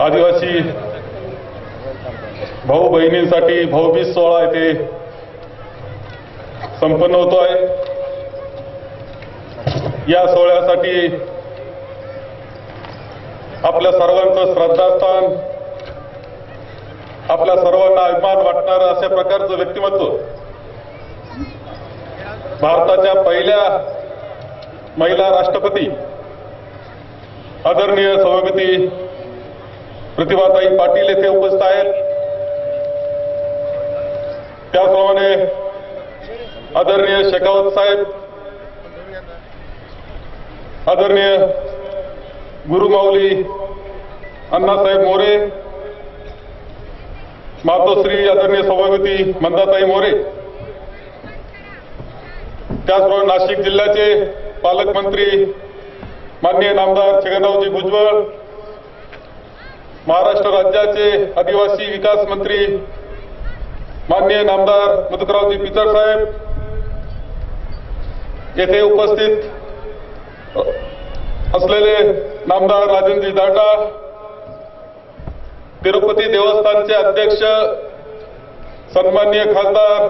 आदिवासी भाऊ बहिणींसाठी भाऊबीज सोहळा येथे संपन्न होतो आहे. या सोहळ्यासाठी आपल्या सर्वांचं श्रद्धास्थान आपल्या सर्वांना अभिमान वाटणारं अशा प्रकारचं व्यक्तिमत्व भारताच्या पहिल्या महिला राष्ट्रपती आदरणीय सभापती प्रतिभाताई पाटील येथे उपस्थित आहेत. त्याचप्रमाणे आदरणीय शेखावत साहेब आदरणीय गुरुमाऊली अण्णासाहेब मोरे मातोश्री आदरणीय सभापती मंदाताई मोरे त्याचप्रमाणे नाशिक जिल्ह्याचे पालकमंत्री माननीय नामदार छगनरावजी भुजबळ महाराष्ट्र राज्याचे आदिवासी विकास मंत्री माननीय नामदार मधुकररावजी पिचड साहेब येथे उपस्थित असलेले नामदार राजनजी दाटा तिरुपती देवस्थानचे अध्यक्ष सन्मान्य खासदार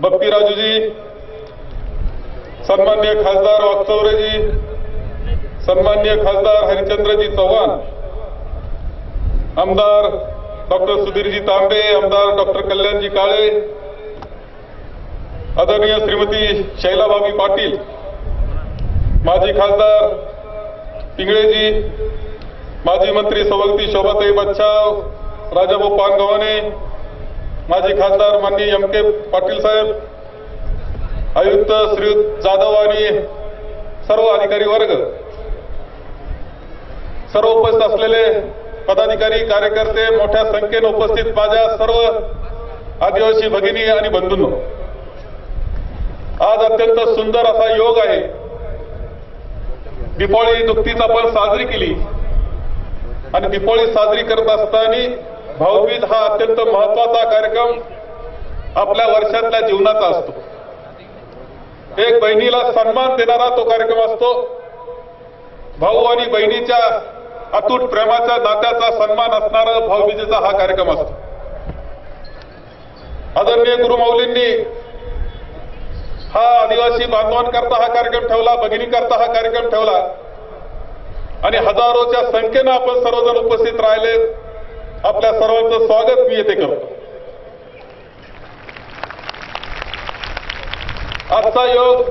बप्पीराजूजी सन्मान्य खासदार वागचौरेजी सन्मान्य खासदार हरिचंद्रजी चव्हाण आमदार डॉक्टर सुधीरजी तांबे आमदार डॉक्टर कल्याणजी काळे आदरणीय श्रीमती शैलाबाबी पाटील माजी खासदार पिंगळेजी माजी मंत्री सवलती शोभाताई बच्छाव राजाभाऊ पानगव्हाणे माजी खासदार माननीय एम के पाटील साहेब आयुक्त श्री जाधव आणि सर्व अधिकारी वर्ग सर्व उपस्थित असलेले पदाधिकारी कार्यकर्ते मोठ्या संख्येने उपस्थित माझ्या सर्व आदिवासी भगिनी आणि बंधूंनो आज अत्यंत सुंदर असा योग आहे. दिपाळी नुकतीच आपण साजरी केली. आणि दिपाळी साजरी करत असताना भाऊबीज हा अत्यंत महत्त्वाचा कार्यक्रम आपल्या वर्षातल्या जीवनाचा असतो. एक बहिणीला सन्मान देणारा तो कार्यक्रम असतो. भाऊ आणि बहिणीच्या अतूट प्रेमाच्या नात्याचा सन्मान असणारा भाऊबीजेचा हा कार्यक्रम असतो. आदरणीय गुरुमाऊलींनी हा आदिवासी बांधवांकरता हा कार्यक्रम ठेवला भगिनीकरता हा कार्यक्रम ठेवला आणि हजारोच्या संख्येनं आपण सर्वजण उपस्थित राहिले. आपल्या सर्वांचं स्वागत मी येथे करतो. आजचा योग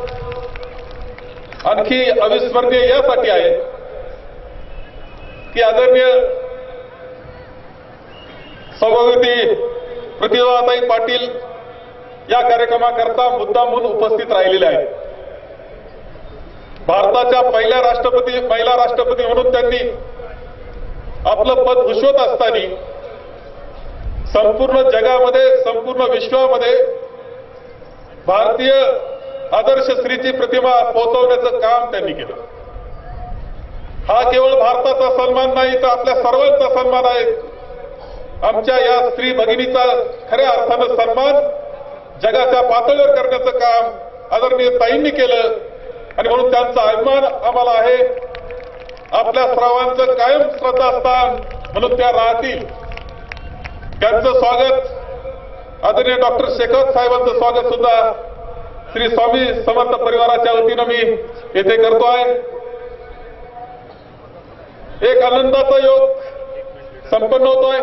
आणखी अविस्मरणीय यासाठी आहे. की आदरणीय सभापती प्रतिभाताई पाटील या कार्यक्रमाकरता मुद्दामून म्हणून उपस्थित राहिलेले आहेत. भारताच्या पहिल्या राष्ट्रपती महिला राष्ट्रपती म्हणून त्यांनी आपलं पद भूषवत असताना संपूर्ण जगामध्ये संपूर्ण विश्वामध्ये भारतीय आदर्श स्त्रीची प्रतिमा पोहोचवण्याचं काम त्यांनी केलं. हा केवळ भारताचा सन्मान नाही तर आपल्या सर्वांचा सन्मान आहे. आमच्या या स्त्री भगिनीचा खऱ्या अर्थानं सन्मान जगाच्या पातळीवर करण्याचं काम आदरणीय ताईंनी केलं आणि म्हणून त्यांचा अभिमान आम्हाला आहे. आपल्या सर्वांचं कायम श्रद्धास्थान म्हणून त्या राहतील. त्यांचं स्वागत आदरणीय डॉक्टर शेखर साहेबांचं स्वागत सुद्धा श्री स्वामी समर्थ परिवाराच्या वतीनं मी येथे करतो आहे. एक आनंदाचा योग संपन्न होतोय.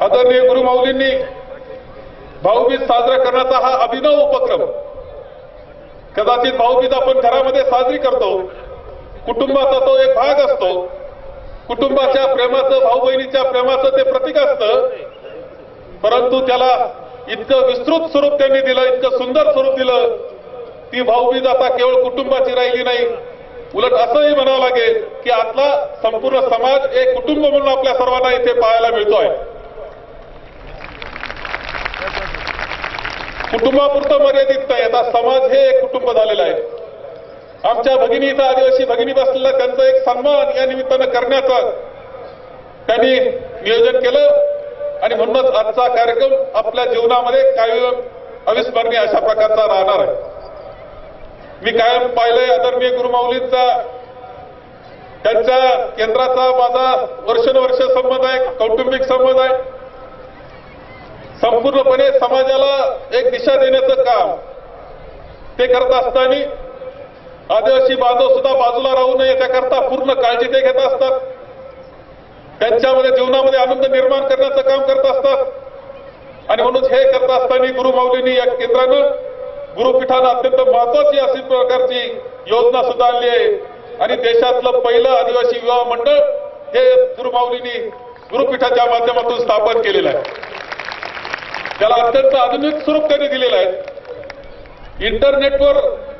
आदरणीय गुरुमाऊलींनी भाऊबीज साजरा करण्याचा हा अभिनव उपक्रम कदाचित भाऊबीज आपण घरामध्ये साजरी करतो. कुटुंबाचा तो एक भाग असतो. कुटुंबाच्या प्रेमाचं भाऊ बहिणीच्या प्रेमाचं ते प्रतीक असतं. परंतु त्याला इतकं विस्तृत स्वरूप त्यांनी दिलं इतकं सुंदर स्वरूप दिलं ती भाऊबीज आता केवळ कुटुंबाची राहिली नाही. उलट असंही म्हणावं लागेल की आपला संपूर्ण समाज एक कुटुंब म्हणून आपल्या सर्वांना इथे पाहायला मिळतोय. कुटुंबापुरतं मर्यादित नाही. आता समाज हे एक कुटुंब झालेलं आहे. आमच्या भगिनी इथं आदिवासी भगिनी बसलेला त्यांचा एक सन्मान या निमित्तानं करण्याचा त्यांनी नियोजन केलं. आणि म्हणूनच आजचा कार्यक्रम आपल्या जीवनामध्ये कायम अविस्मरणीय अशा प्रकारचा राहणार आहे. मी कायम पाहिलंय आदरणीय गुरुमाऊलींचा त्यांच्या केंद्राचा माझा वर्षानुवर्ष संबंध आहे कौटुंबिक संबंध आहे. संपूर्णपणे समाजाला एक दिशा देण्याचं काम ते करत असताना आदिवासी बांधव सुद्धा बाजूला राहू नये त्याकरता पूर्ण काळजी ते घेत असतात. त्यांच्यामध्ये जीवनामध्ये आनंद निर्माण करण्याचं काम करत असतात. आणि म्हणून हे करत असताना गुरुमाऊलींनी या केंद्रानं गुरुपीठानं अत्यंत महत्वाची अशी प्रकारची योजना सुद्धा आणली आहे. आणि देशातलं पहिलं आदिवासी विवाह मंडळ हे गुरुमाऊलींनी गुरुपीठाच्या माध्यमातून स्थापन केलेलं आहे. त्याला अत्यंत आधुनिक स्वरूप त्यांनी दिलेलं आहे. इंटरनेटवर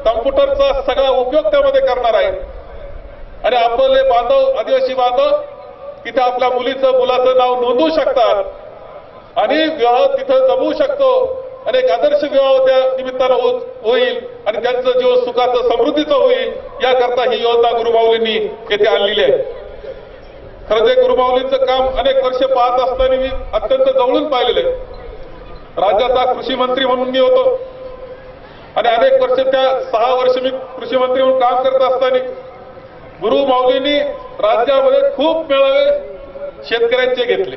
कम्प्युटरचा सगळा उपयोग त्यामध्ये करणार आहे. आणि आपले बांधव आदिवासी बांधव तिथे आपल्या मुलीचं मुलाचं नाव नोंदवू शकतात. आणि विवाह तिथं जमवू शकतो. अनेक आदर्श विवाह त्या निमित्तानं हो- होईल आणि त्यांचं जीवन सुखाचं समृद्धीचं होईल याकरता ही योजना गुरुमाऊलींनी येथे आणलेली आहे. खरं ते गुरुमाऊलींचं काम अनेक वर्ष पाहत असताना मी अत्यंत जवळून पाहिलेलं आहे. राज्याचा कृषी मंत्री म्हणून मी होतो. आणि अनेक वर्ष त्या सहा वर्ष मी कृषी मंत्री म्हणून काम करत असताना गुरु माऊलींनी राज्यामध्ये खूप मेळावे शेतकऱ्यांचे घेतले.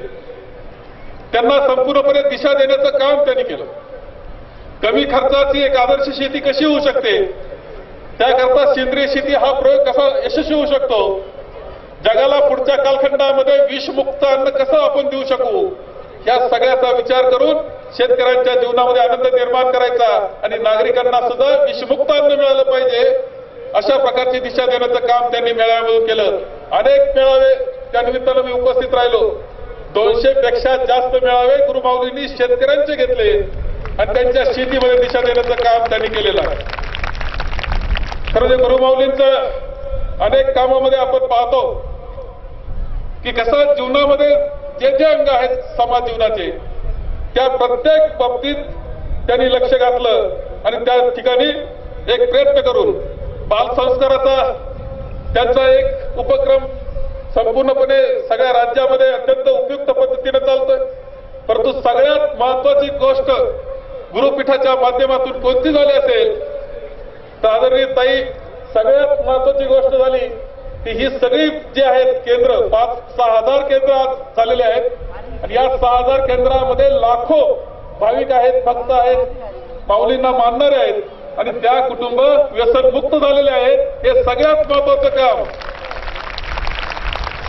त्यांना संपूर्णपणे दिशा देण्याचं काम त्यांनी केलं. कमी खर्चाची एक आदर्श शेती कशी होऊ शकते? त्याकरता सेंद्रिय शेती हा प्रयोग कसा यशस्वी होऊ शकतो? जगाला पुढच्या कालखंडामध्ये विषमुक्त अन्न कसं आपण देऊ शकू? या सगळ्याचा विचार करून शेतकऱ्यांच्या जीवनामध्ये आनंद निर्माण करायचा आणि नागरिकांना सुद्धा विषमुक्त अन्न मिळालं पाहिजे अशा प्रकारची दिशा देण्याचं काम त्यांनी मेळाव्यामधून केलं. अनेक मेळावे त्या निमित्तानं मी उपस्थित राहिलो. दोनशे पेक्षा जास्त मेळावे गुरुमाऊलींनी शेतकऱ्यांचे घेतले. आणि त्यांच्या शेतीमध्ये दिशा देण्याचं काम त्यांनी केलेलं आहे. खरं म्हणजे गुरुमाऊलींचं अनेक कामामध्ये आपण पाहतो की कसं जीवनामध्ये जे जे अंग आहेत समाज जीवनाचे त्या प्रत्येक बाबतीत त्यांनी लक्ष घातलं आणि त्या ठिकाणी एक प्रयत्न करून बालसंस्काराचा त्यांचा एक उपक्रम संपूर्णपणे सगळ्या राज्यामध्ये अत्यंत उपयुक्त पद्धतीने चालतोय. परंतु सगळ्यात महत्वाची गोष्ट गुरुपीठाच्या माध्यमातून कोणती झाली असेल? तर आदरणीय ताई सगळ्यात महत्वाची गोष्ट झाली की ही सगळी जी आहेत केंद्र पाच सहा हजार केंद्र आज झालेले आहेत. आणि या सहा हजार केंद्रामध्ये लाखो भाविक आहेत भक्त आहेत माऊलींना मानणारे आहेत. आणि त्या कुटुंब व्यसनमुक्त झालेले आहेत. हे सगळ्यात महत्वाचं काम.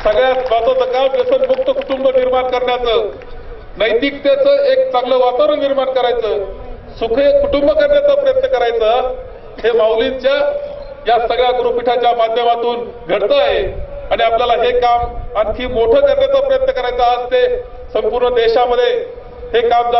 सगळ्यात महत्वाचं काम व्यसनमुक्त कुटुंब निर्माण करण्याचं. नैतिकतेचं एक चांगलं वातावरण निर्माण करायचं सुखी कुटुंब करण्याचा प्रयत्न करायचा हे माऊलींच्या या सगळ्या गुरुपीठाच्या माध्यमातून घडत आहे. आणि आपल्याला हे काम आणखी मोठं करण्याचा प्रयत्न करायचा आज ते संपूर्ण देशामध्ये हे काम